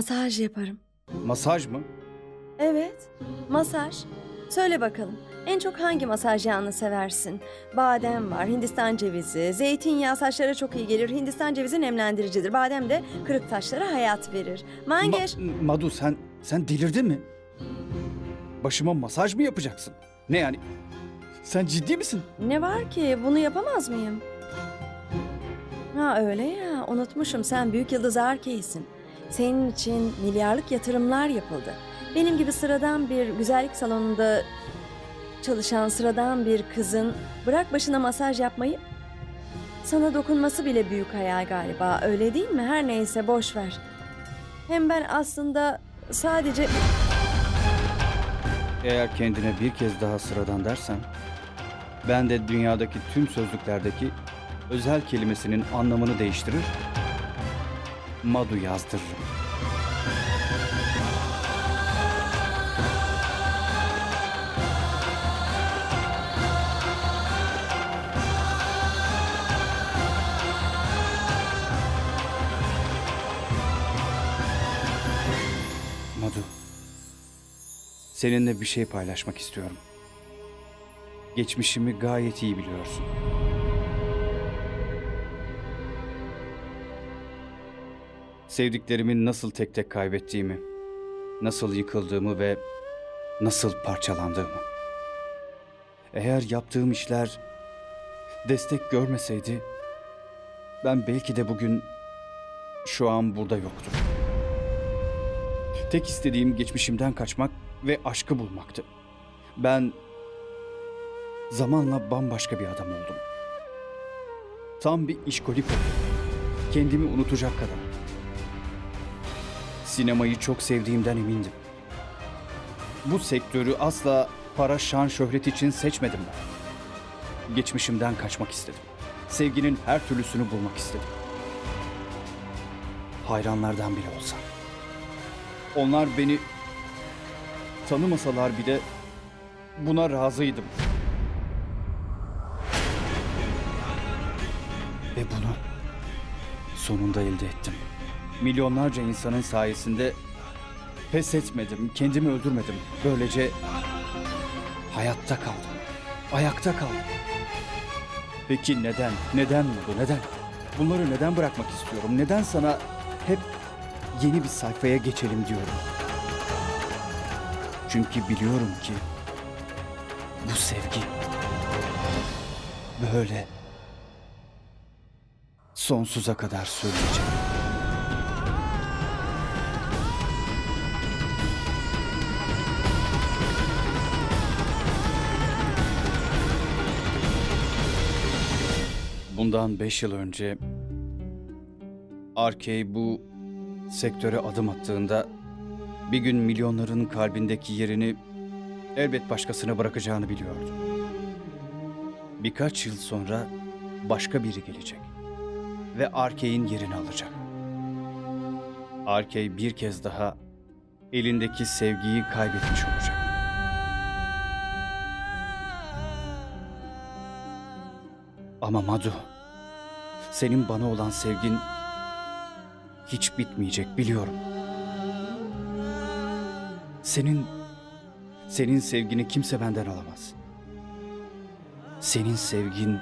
Masaj yaparım. Masaj mı? Evet, masaj. Söyle bakalım, en çok hangi masaj yağını seversin? Badem var, Hindistan cevizi, zeytinyağı saçlara çok iyi gelir. Hindistan cevizi nemlendiricidir. Badem de kırık taşlara hayat verir. Mangeş... Ma- Madu sen sen delirdin mi? Başıma masaj mı yapacaksın? Ne yani? Sen ciddi misin? Ne var ki? Bunu yapamaz mıyım? Ha öyle ya. Unutmuşum. Sen büyük yıldız Arke'yisin. Senin için milyarlık yatırımlar yapıldı. Benim gibi sıradan bir güzellik salonunda çalışan sıradan bir kızın bırak başına masaj yapmayı sana dokunması bile büyük hayal galiba. Öyle değil mi? Her neyse boş ver. Hem ben aslında sadece Eğer kendine bir kez daha sıradan dersen, ben de dünyadaki tüm sözlüklerdeki özel kelimesinin anlamını değiştirir, Madu yazdırırım. Madu. Seninle bir şey paylaşmak istiyorum. Geçmişimi gayet iyi biliyorsun. Sevdiklerimi nasıl tek tek kaybettiğimi, nasıl yıkıldığımı ve nasıl parçalandığımı. Eğer yaptığım işler destek görmeseydi, ben belki de bugün şu an burada yoktum. Tek istediğim geçmişimden kaçmak ve aşkı bulmaktı. Ben zamanla bambaşka bir adam oldum. Tam bir işkolik oldum. Kendimi unutacak kadar. Sinemayı çok sevdiğimden emindim. Bu sektörü asla para, şan, şöhret için seçmedim ben. Geçmişimden kaçmak istedim. Sevginin her türlüsünü bulmak istedim. Hayranlardan bile olsam. Onlar beni tanımasalar bile buna razıydım. Ve bunu sonunda elde ettim. Milyonlarca insanın sayesinde pes etmedim, kendimi öldürmedim. Böylece hayatta kaldım. Ayakta kaldım. Peki neden? Neden oldu? Neden? Bunları neden bırakmak istiyorum? Neden sana hep yeni bir sayfaya geçelim diyorum? Çünkü biliyorum ki bu sevgi böyle sonsuza kadar sürecek. Bundan beş yıl önce Arkey bu sektöre adım attığında bir gün milyonların kalbindeki yerini elbet başkasına bırakacağını biliyordu. Birkaç yıl sonra başka biri gelecek ve Arkey'in yerini alacak. Arkey bir kez daha elindeki sevgiyi kaybetmiş olacak. Ama Madu, senin bana olan sevgin hiç bitmeyecek biliyorum. Senin senin sevgini kimse benden alamaz. Senin sevgin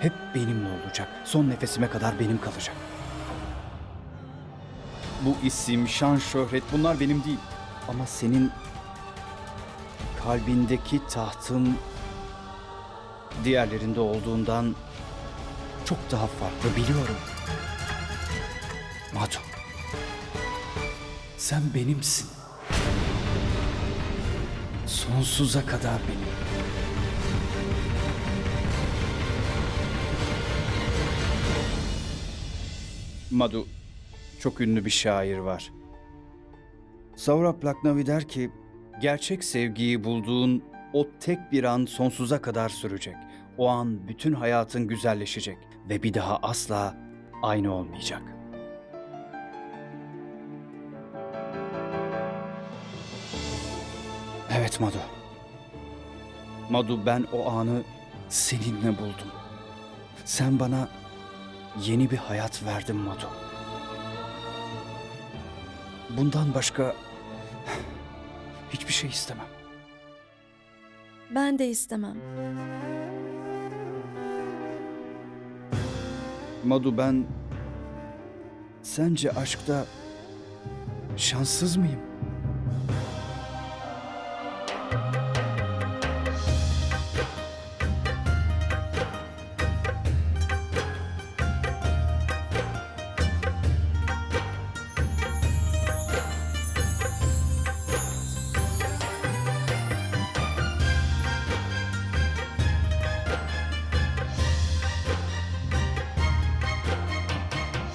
hep benimle olacak. Son nefesime kadar benim kalacak. Bu isim, şan, şöhret bunlar benim değil. Ama senin kalbindeki tahtın diğerlerinde olduğundan çok daha farklı biliyorum. Madu. Sen benimsin. Sonsuza kadar benim. Madu, çok ünlü bir şair var. Saurabh Laknavi der ki, gerçek sevgiyi bulduğun o tek bir an sonsuza kadar sürecek. O an bütün hayatın güzelleşecek ve bir daha asla aynı olmayacak. Evet Madu. Madu ben o anı seninle buldum. Sen bana yeni bir hayat verdin Madu. bundan başka hiçbir şey istemem. Ben de istemem. Madu ben sence aşkta şanssız mıyım?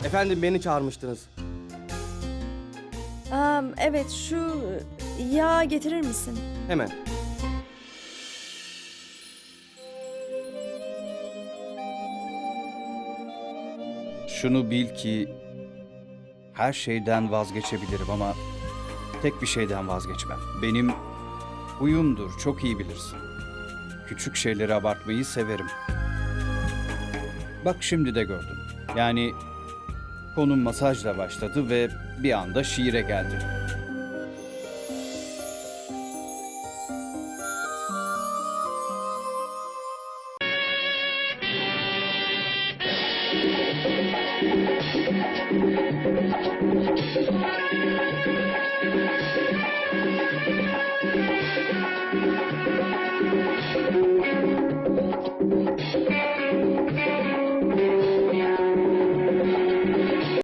Efendim beni çağırmıştınız. Aa, evet şu yağ getirir misin? Hemen. Şunu bil ki her şeyden vazgeçebilirim ama tek bir şeyden vazgeçmem. Benim huyumdur, çok iyi bilirsin. Küçük şeyleri abartmayı severim. Bak şimdi de gördün. Yani konum masajla başladı ve bir anda şiire geldi.